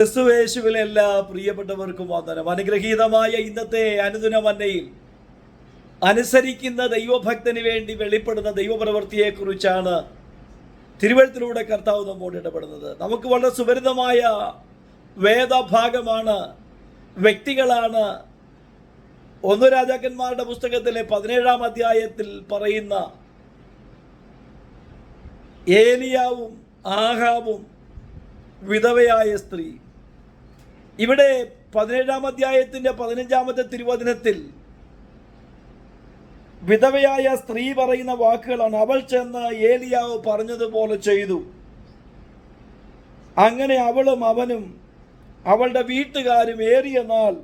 ക്രിസ്തുവേശുവിലെ എല്ലാ പ്രിയപ്പെട്ടവർക്കും വന്ദനം. അനുഗ്രഹീതമായ ഇന്നത്തെ അനുദിന മന്നയിൽ അനുസരിക്കുന്ന ദൈവഭക്തന് വേണ്ടി വെളിപ്പെടുന്ന ദൈവപ്രവൃത്തിയെക്കുറിച്ചാണ് തിരുവഴുത്തിലൂടെ കർത്താവ് നമ്മോട് ഇടപെടുന്നത്. നമുക്ക് വളരെ സുപരിതമായ വേദഭാഗമാണ് വ്യക്തികളാണ്. ഒന്ന് രാജാക്കന്മാരുടെ പുസ്തകത്തിലെ പതിനേഴാം അധ്യായത്തിൽ പറയുന്ന ഏലിയാവും ആഹാവും വിധവയായ സ്ത്രീ. ഇവിടെ പതിനേഴാം അധ്യായത്തിന്റെ പതിനഞ്ചാമത്തെ തിരുവചനത്തിൽ വിധവയായ സ്ത്രീ പറയുന്ന വാക്കുകളാണ്. അവൾ ചെന്ന് ഏലിയാവ് പറഞ്ഞതുപോലെ ചെയ്തു. അങ്ങനെ അവളും അവനും അവളുടെ വീട്ടുകാരും ഏറിയ നാൾ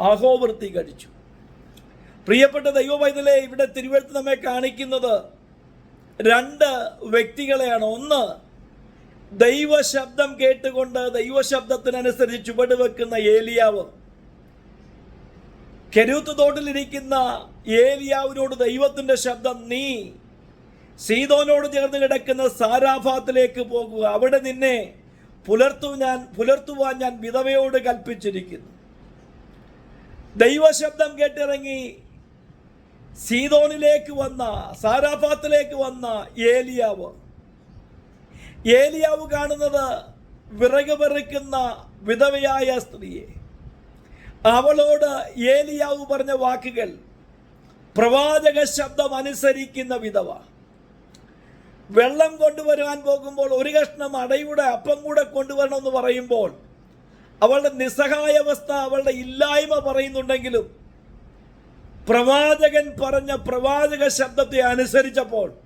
അഹോവൃത്തി കഴിച്ചു. പ്രിയപ്പെട്ട ദൈവവൈതലെ ഇവിടെ തിരുവഴുത്ത് നമ്മെ കാണിക്കുന്നത് രണ്ട് വ്യക്തികളെയാണ്. ഒന്ന് ദൈവശബ്ദം കേട്ടുകൊണ്ട് ദൈവശബ്ദത്തിനനുസരിച്ച് ചുവട് വെക്കുന്ന ഏലിയാവ്. കെരൂത്ത് തോട്ടിലിരിക്കുന്ന ഏലിയാവിനോട് ദൈവത്തിന്റെ ശബ്ദം നീ സീതോനോട് ചേർന്ന് കിടക്കുന്ന സാരാഭാത്തിലേക്ക് പോകുക. അവിടെ നിന്നെ പുലർത്തു ഞാൻ പുലർത്തുവാൻ ഞാൻ വിധവയോട് കൽപ്പിച്ചിരിക്കുന്നു. ദൈവശബ്ദം കേട്ടിറങ്ങി സീതോനിലേക്ക് വന്ന സാരാഭാത്തിലേക്ക് വന്ന ഏലിയാവ്. ഏലിയാവ് കാണുന്നത് വിറക് പെറുക്കുന്ന വിധവയായ സ്ത്രീയെ. അവളോട് ഏലിയാവ് പറഞ്ഞ വാക്കുകൾ പ്രവാചക ശബ്ദം അനുസരിക്കുന്ന വിധവ. വെള്ളം കൊണ്ടുവരാൻ പോകുമ്പോൾ ഒരു കഷ്ണം അടയുടെ അപ്പം കൂടെ കൊണ്ടുവരണമെന്ന് പറയുമ്പോൾ അവളുടെ നിസ്സഹായാവസ്ഥ അവളുടെ ഇല്ലായ്മ പറയുന്നുണ്ടെങ്കിലും പ്രവാചകൻ പറഞ്ഞ പ്രവാചക ശബ്ദത്തെ അനുസരിച്ചപ്പോൾ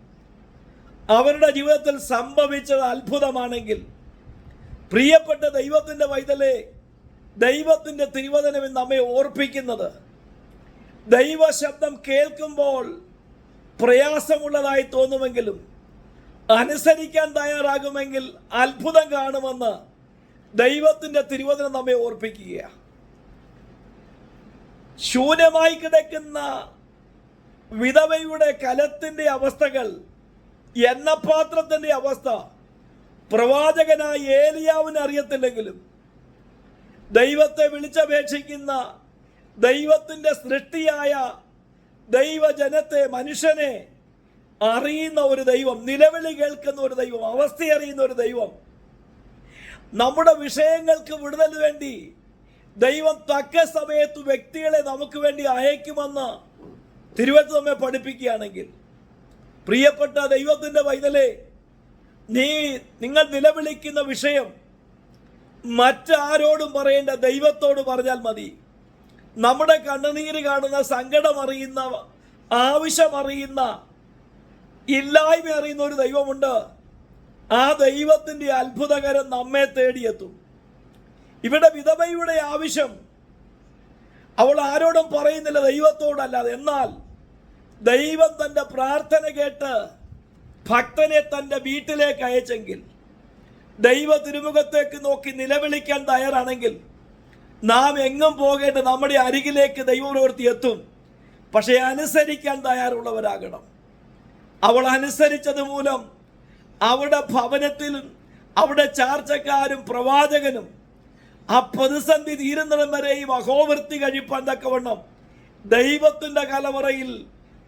അവരുടെ ജീവിതത്തിൽ സംഭവിച്ചത് അത്ഭുതമാണെങ്കിൽ പ്രിയപ്പെട്ട ദൈവത്തിന്റെ വൈതലെ ദൈവത്തിന്റെ തിരുവചനം നമ്മെ ഓർപ്പിക്കുന്നത്. ദൈവശബ്ദം കേൾക്കുമ്പോൾ പ്രയാസമുള്ളതായി തോന്നുമെങ്കിലും അനുസരിക്കാൻ തയ്യാറാകുമെങ്കിൽ അത്ഭുതം കാണുമെന്ന് ദൈവത്തിന്റെ തിരുവചനം നമ്മെ ഓർപ്പിക്കുകയാണ് ശൂന്യമായി കിടക്കുന്ന വിധവയുടെ കലത്തിന്റെ അവസ്ഥകൾ എണ്ണപാത്രത്തിന്റെ അവസ്ഥ പ്രവാചകനായ ഏലിയാവിന് അറിയത്തില്ലെങ്കിലും ദൈവത്തെ വിളിച്ചപേക്ഷിക്കുന്ന ദൈവത്തിന്റെ സൃഷ്ടിയായ ദൈവജനത്തെ മനുഷ്യനെ അറിയുന്ന ഒരു ദൈവം നിലവിളി കേൾക്കുന്ന ഒരു ദൈവം അവസ്ഥ അറിയുന്ന ഒരു ദൈവം. നമ്മുടെ വിഷയങ്ങൾക്ക് വിടുതൽ വേണ്ടി ദൈവം തക്ക സമയത്ത് വ്യക്തികളെ നമുക്ക് വേണ്ടി അയക്കുമെന്ന് തിരുവനന്തപുരം പഠിപ്പിക്കുകയാണെങ്കിൽ പ്രിയപ്പെട്ട ദൈവത്തിന്റെ വൈതലേ നീ നിങ്ങൾ നിലവിളിക്കുന്ന വിഷയം മറ്റാരോടും പറയേണ്ട ദൈവത്തോട് പറഞ്ഞാൽ മതി. നമ്മുടെ കണ്ണുനീര് കാണുന്ന സങ്കടം അറിയുന്ന ആവശ്യം അറിയുന്ന ഇല്ലായ്മ അറിയുന്ന ഒരു ദൈവമുണ്ട്. ആ ദൈവത്തിന്റെ അത്ഭുതകരം നമ്മെ തേടിയെത്തും ഇവിടെ വിധവയുടെ ആവശ്യം അവൾ ആരോടും പറയുന്നില്ല ദൈവത്തോടല്ലാതെ. എന്നാൽ ദൈവം തന്റെ പ്രാർത്ഥന കേട്ട് ഭക്തനെ തന്റെ വീട്ടിലേക്ക് അയച്ചെങ്കിൽ ദൈവ തിരുമുഖത്തേക്ക് നോക്കി നിലവിളിക്കാൻ തയ്യാറാണെങ്കിൽ നാം എങ്ങും പോകേണ്ട നമ്മുടെ അരികിലേക്ക് ദൈവപ്രവൃത്തി എത്തും. പക്ഷേ അനുസരിക്കാൻ തയ്യാറുള്ളവരാകണം. അവൾ അനുസരിച്ചത് മൂലം അവിടെ ഭവനത്തിൽ അവിടെ ചാർച്ചക്കാരും പ്രവാചകനും ആ പ്രതിസന്ധി തീരുന്നിടം വരെയും അഹോവൃത്തി കഴിപ്പാൻ തക്കവണ്ണം ദൈവത്തിന്റെ കലവറയിൽ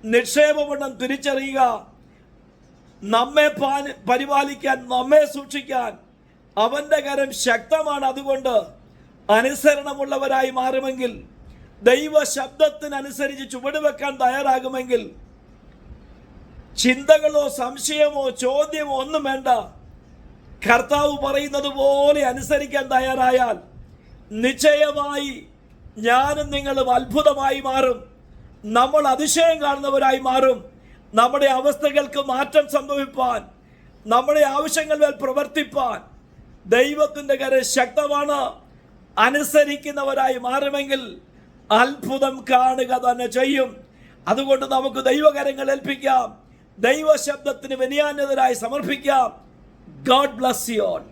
നിക്ഷേപമെണ്ണം തിരിച്ചറിയുക നമ്മെ പരിപാലിക്കാൻ നമ്മെ സൂക്ഷിക്കാൻ അവന്റെ കരം ശക്തമാണ്. അതുകൊണ്ട് അനുസരണമുള്ളവരായി മാറുമെങ്കിൽ ദൈവ ശബ്ദത്തിനനുസരിച്ച് ചുവടുവെക്കാൻ തയ്യാറാകുമെങ്കിൽ ചിന്തകളോ സംശയമോ ചോദ്യമോ ഒന്നും വേണ്ട. കർത്താവ് പറയുന്നത് പോലെ അനുസരിക്കാൻ തയ്യാറായാൽ നിശ്ചയമായി ഞാനും നിങ്ങളും അത്ഭുതമായി മാറും. നമ്മൾ അതിശയം കാണുന്നവരായി മാറും. നമ്മുടെ അവസ്ഥകൾക്ക് മാറ്റം സംഭവിപ്പാൻ നമ്മുടെ ആവശ്യങ്ങൾ മേൽ പ്രവർത്തിപ്പാൻ ദൈവത്തിന്റെ കരം ശക്തമാണ്. അനുസരിക്കുന്നവരായി മാറുമെങ്കിൽ അത്ഭുതം കാണുക തന്നെ ചെയ്യും. അതുകൊണ്ട് നമുക്ക് ദൈവകരങ്ങൾ ഏൽപ്പിക്കാം. ദൈവശബ്ദത്തിന് വിനയാന്യതരായി സമർപ്പിക്കാം. God bless you all